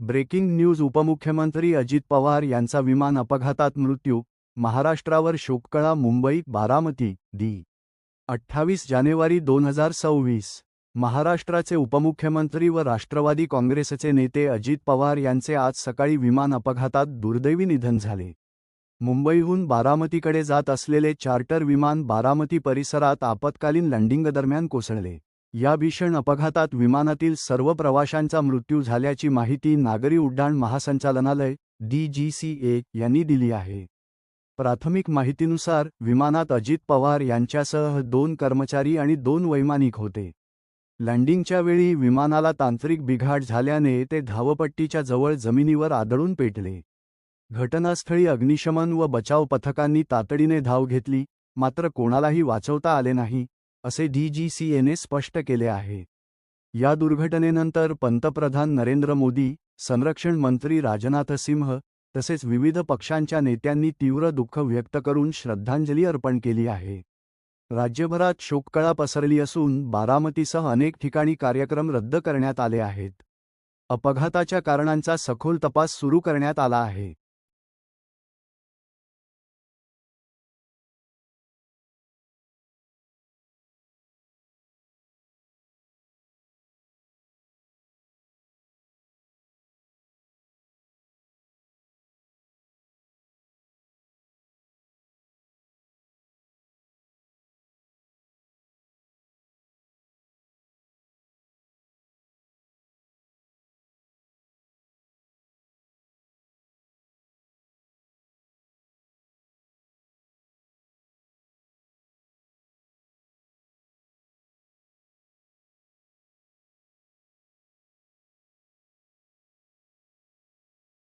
Breaking news उपमुख्यमंत्री अजित पवार यांचा विमान अपघातात मृत्यू महाराष्ट्रावर शोककळा मुंबई बारामती दी अठ्ठावीस जानेवारी दोन हजार सव्वीस महाराष्ट्राचे उपमुख्यमंत्री व राष्ट्रवादी काँग्रेसचे नेते अजित पवार यांचे आज सकाळी विमान अपघातात दुर्दैवी निधन झाले. मुंबईहून बारामतीकडे जात असलेले चार्टर विमान बारामती परिसरात आपत्कालीन लँडिंगदरम्यान कोसळले. या भीषण अपघातात विमानातील सर्व प्रवाशांचा मृत्यू झाल्याची माहिती नागरी उड्डाण महासंचालनालय डीजीसीए यांनी दिली आहे. प्राथमिक माहितीनुसार विमानात अजित पवार यांच्यासह दोन कर्मचारी आणि दोन वैमानिक होते. लँडिंगच्या वेळी विमानाला तांत्रिक बिघाड झाल्याने ते धावपट्टीच्या जवळ जमिनीवर आदळून पेटले. घटनास्थळी अग्निशमन व बचाव पथकांनी तातडीने धाव घेतली मात्र कोणालाही वाचवता आले नाही असे डीजीसीएने स्पष्ट केले आहे. या दुर्घटनेनंतर पंतप्रधान नरेंद्र मोदी संरक्षण मंत्री राजनाथ सिंह तसेच विविध पक्षांच्या नेत्यांनी तीव्र दुःख व्यक्त करून श्रद्धांजली अर्पण केली आहे. राज्यभरात शोककळा पसरली असून बारामतीसह अनेक ठिकाणी कार्यक्रम रद्द करण्यात आले आहेत. अपघाताच्या कारणांचा सखोल तपास सुरू करण्यात आला आहे.